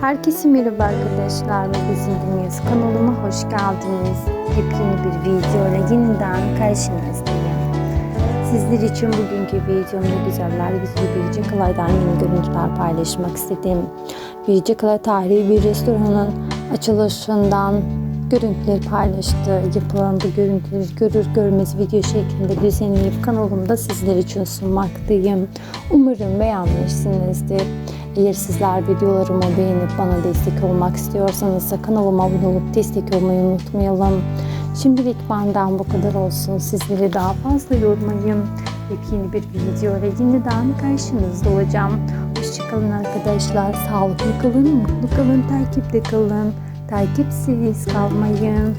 Herkese merhaba arkadaşlar. Magazin Dünyası kanalıma hoş geldiniz. Yepyeni bir video ile yeniden karşınızdayım. Sizler için bugünkü videomda güzeller güzel bir Cakalay'dan yeni görüntüler paylaşmak istedim. Bir Cakalay tarihi bir restoranın açılışından görüntüleri paylaştı. Yapılan bu görüntüleri görür görmez video şeklinde düzenleyip kanalımda sizler için sunmaktayım. Umarım beğenmişsinizdir. Eğer sizler videolarımı beğenip bana destek olmak istiyorsanız kanalıma abone olup destek olmayı unutmayalım. Şimdilik benden bu kadar olsun. Sizleri daha fazla yormayayım. Yepyeni bir video ile yeniden karşınızda olacağım. Hoşçakalın arkadaşlar. Sağlıklı kalın, mutlu kalın, takipte kalın. Takipsiz kalmayın.